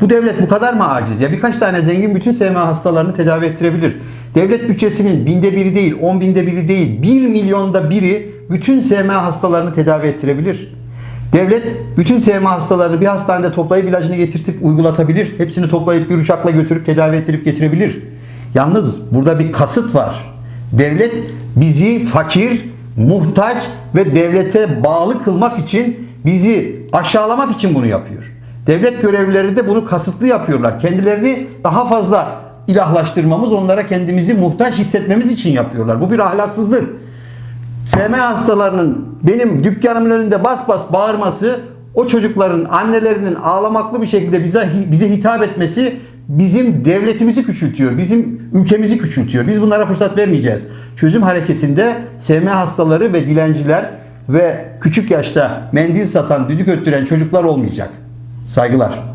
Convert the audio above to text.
Bu devlet bu kadar mı aciz? Ya birkaç tane zengin bütün SMA hastalarını tedavi ettirebilir. Devlet bütçesinin binde biri değil, on binde biri değil, bir milyonda biri bütün SMA hastalarını tedavi ettirebilir. Devlet bütün SMA hastalarını bir hastanede toplayıp ilacını getirtip uygulatabilir. Hepsini toplayıp bir uçakla götürüp tedavi ettirip getirebilir. Yalnız burada bir kasıt var. Devlet bizi fakir, muhtaç ve devlete bağlı kılmak için bizi aşağılamak için bunu yapıyor. Devlet görevlileri de bunu kasıtlı yapıyorlar. Kendilerini daha fazla ilahlaştırmamız, onlara kendimizi muhtaç hissetmemiz için yapıyorlar. Bu bir ahlaksızlık. SMA hastalarının benim dükkanımın önünde bas bas bağırması, o çocukların annelerinin ağlamaklı bir şekilde bize bize hitap etmesi bizim devletimizi küçültüyor, bizim ülkemizi küçültüyor. Biz bunlara fırsat vermeyeceğiz. Çözüm hareketinde SMA hastaları ve dilenciler ve küçük yaşta mendil satan, düdük öttüren çocuklar olmayacak. Saygılar.